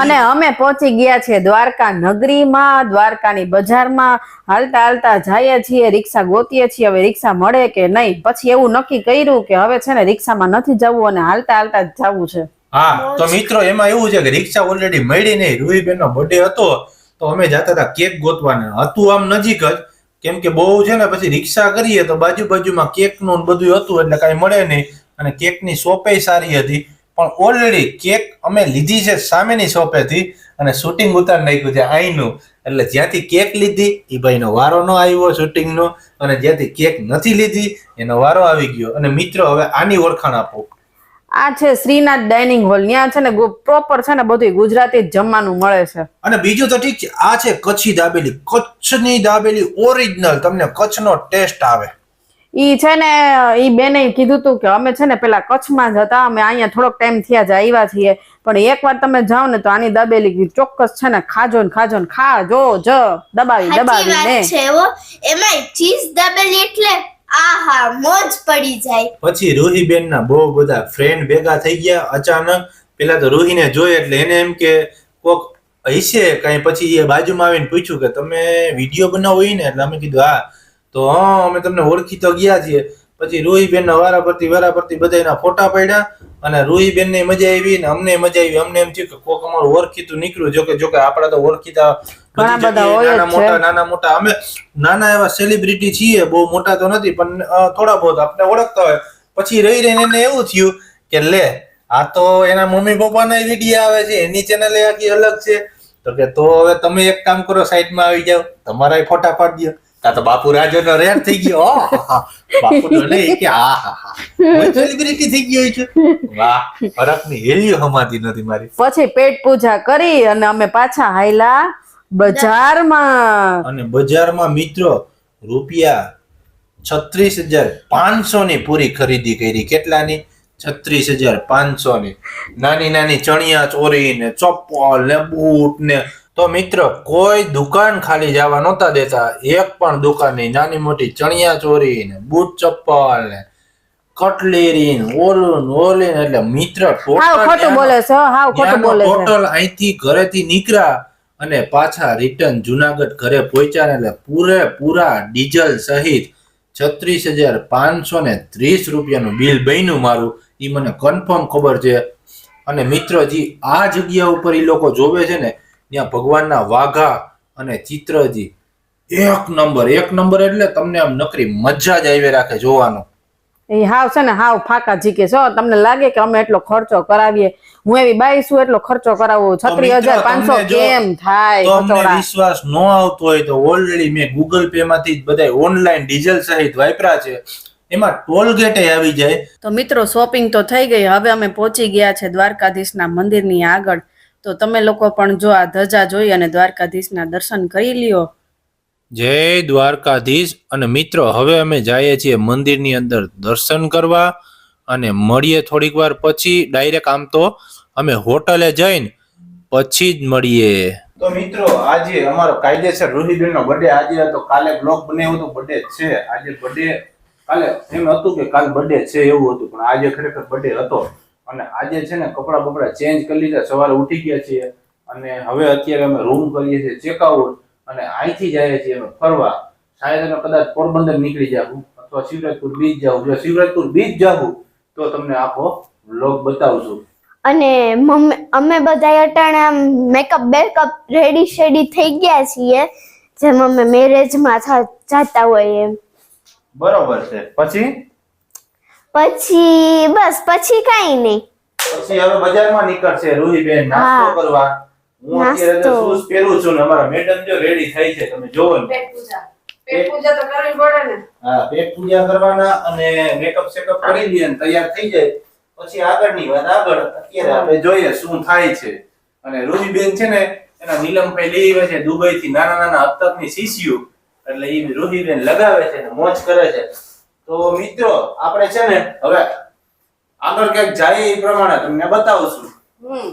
અને અમે પહોંચી ગયા છીએ દ્વારકા નગરીમાં દ્વારકાની બજારમાં. હાલતા હાલતા જઈએ છીએ રિક્ષા ગોતીએ છીએ હવે રિક્ષા મળે કે નહીં? પછી એવું નક્કી કર્યું કે હવે છે ને રિક્ષામાં નથી જવું અને હાલતા હાલતા જ જવું છે. હા તો મિત્રો એમાં એવું છે કે રિક્ષા ઓલરેડી મળી નહીં. રૂહીબેન નો બર્થડે હતો તો અમે જતા હતા કેક ગોતવાના. હતું આમ નજીક જ. કેમ કે બહુ છે ને પછી રિક્ષા કરીએ તો બાજુ બાજુમાં કેકનું બધું હતું એટલે કાંઈ મળે નહીં. અને કેકની શોપે સારી હતી. પણ ઓલરેડી કેક અમે લીધી છે સામેની શોપેથી અને શૂટિંગ ઉતાર નાખ્યું છે અહીંનું એટલે જ્યાંથી કેક લીધી એ ભાઈનો વારો ન આવ્યો શૂટિંગનો અને જ્યાંથી કેક નથી લીધી એનો વારો આવી ગયો. અને મિત્રો હવે આની ઓળખાણ આપો. આ છે શ્રીનાથ ડાઇનિંગ હોલ. ત્યાં છે ને પ્રોપર છે ને બધું ગુજરાતી જમવાનું મળે છે. અને બીજું તો ઠીક છે આ છે કચ્છી દાબેલી. કચ્છની દાબેલી ઓરિજિનલ તમને કચ્છનો ટેસ્ટ આવે. ઈ છે ને ઈ બેને કીધું તું કે અમે છે ને પેલા કચ્છમાં જ હતા અમે અહીંયા થોડોક ટાઈમ થયા જ આવ્યા છીએ. પણ એકવાર તમે જાઓ ને તો આની દબેલી ચોક્કસ છે ને ખાજો ને ખાજો ને ખા જો જ દબાવી દબાવી ને. એમાંય ચીઝ દબેલી એટલે આહા મોજ પડી જાય. પછી રૂહીબેન ના બહુ બધા ફ્રેન્ડ ભેગા થઈ ગયા અચાનક. પેલા તો રૂહીને જોઈ એટલે એને એમ કે કોક હશે કઈ પછી એ બાજુમાં આવીને પૂછ્યું કે તમે વીડિયો બનાવો ને? એટલે અમે કીધું હા. તો હા અમે તમને ઓળખી તો ગયા છીએ. પછી રૂહીબેન ના વારા પરથી વારા પરથી બધાના ફોટા પડ્યા અને રૂહીબેન ને મજા આવી ને અમને મજા આવી. અમને એમ થયું કે કોક અમારું ઓળખીતું નીકળ્યું. જોકે જોકે આપણા તો ઓળખીતા નાના મોટા નાના મોટા અમે નાના એવા સેલિબ્રિટી છીએ બહુ મોટા તો નથી પણ થોડા બહુ આપણે ઓળખતા હોય. પછી રહી રહીને એને એવું થયું કે લે આ તો એના મમ્મી પપ્પાના વીડિયો આવે છે એની ચેનલ આખી અલગ છે. તો કે તો હવે તમે એક કામ કરો સાઈડમાં આવી જાઓ. તમારા ફોટા પાડી દો. તા તો બાપુ રાજો નો રેડ થઈ ગયો. બાપુ નો નહીં કે આ હા હા. સેલિબ્રિટી થઈ ગયો છે. વાહ ફરકની હેલી હમાતી નથી મારી. પછી પેટ પૂજા કરી અને અમે પાછા હાયલા બજારમાં. અને બજારમાં મિત્રો રૂપિયા છત્રીસ હજાર પાંચસો ની પૂરી ખરીદી કરી. કેટલાની? છત્રીસ હજાર પાંચસો ની નાની નાની ચણિયા ચોરી ને ચપ્પલ ને બૂટ ને તો મિત્ર કોઈ દુકાન ખાલી જવા નહોતા દેતા. એક પણ દુકાનની નાની મોટી ચણિયા ચોરી ને બૂટ ચપ્પલ ને કટલેરી ને ઓલું ઓલી એટલે મિત્ર હાવ બોલે છે હાવ ખોટું બોલે છે. ટોટલ અહીંથી ઘરેથી નીકળ્યા અને પાછા રિટર્ન જુનાગઢ ઘરે પહોંચ્યા ને એટલે પૂરેપૂરા ડીઝલ સહિત છત્રીસ હજાર પાંચસો ને ત્રીસ રૂપિયાનું બિલ બન્યું મારું. એ મને કન્ફર્મ ખબર છે. અને મિત્રજી આ જગ્યા ઉપર એ લોકો જોવે છે ને ત્યાં ભગવાનના વાઘા અને ચિત્રજી એક નંબર એક નંબર એટલે તમને આમ નકરી મજા જ આવી રાખે જોવાનું. એ હાવ છે ને હાવ ફાકા જીકે છો તમને લાગે કે અમે એટલો ખર્ચો કરાવીએ? હું એવી બાઈ છું એટલો ખર્ચો કરાવો છત્રી હજાર પાંચસો કેમ થાય તમને વિશ્વાસ ન આવતો હોય તો ઓલરેડી મેં ગૂગલ પે માંથી જ બધા ઓનલાઈન ડીઝલ સહિત વાપરા છે. એમાં ટોલ ગેટે આવી જાય. તો મિત્રો શોપિંગ તો થઈ ગઈ. હવે અમે પહોંચી ગયા છે દ્વારકાધીશના મંદિરની આગળ. તો તમે લોકો પણ જો આ ધજા જોઈ અને દ્વારકાધીશના દર્શન કરી લ્યો. જય દ્વારકાધીશ અને મિત્રો હવે અમે જઈએ છીએ મંદિરની અંદર દર્શન કરવા અને મળીએ થોડીક વાર પછી ડાયરેક્ટ આમ તો અમે હોટલે જઈને પછી જ મળીએ. તો મિત્રો આજે અમારો કાયદેસર રૂહીબેન નો બર્થડે આજે હતો કાલે બ્લોગ બનાવ્યો તો બર્થડે છે. આજે બર્થડે કાલે એમ હતું કે કાલ બર્થડે છે એવું હતું પણ આજે ખરેખર બર્થડે હતો. અને આજે છે ને કપડાં બપડા ચેન્જ કરી લીધા સવારે ઉઠી ગયા છીએ અને હવે અત્યારે અમે રૂમ કરીએ છીએ ચેકઆઉટ અને અહીંથી જઈએ છીએ અમે ફરવા. શાયદ અમે કદાચ પોરબંદર નીકળી જાવું અથવા શિવરાજપુર બીચ જાવું જો શિવરાજપુર બીચ જાવું તો તમને આખો વ્લોગ બતાવશું અને મમ્મી અમે બધા અટાણે આમ મેકઅપ બેકઅપ રેડી શેડી થઈ ગયા છીએ. જેમ અમે મેરેજમાં જતા હોય એમ. બરોબર છે. પછી? પછી બસ પછી કઈ નહીં. પછી હવે બજારમાં નીકળશે રૂહીબેન નાસ્તો કરવા. હું અત્યારે તો શૂઝ પહેરું છું ને અમારા મેડમ જો રેડી થઈ છે તમે જોવો ને. પેટ પૂજા. પેટ પૂજા તો કરવી પડે ને. હા પેટ પૂજા કરવાના અને મેકઅપ સેકઅપ કરી લઈએ તૈયાર થઈ જાય. પછી આગળની વાત આગળ અત્યારે આપણે જોઈએ શું થાય છે. અને રૂહીબેન છે ને એના નીલમભાઈ લઈ આવે છે દુબઈ થી નાના નાના અત્તરની શીશીઓ એટલે એ રૂહીબેન લગાવે છે ને મોજ કરે છે. તો મિત્રો આપણે છે ને હવે આગળ ક્યાંક જાય એ પ્રમાણે તમને બતાવશું હમ.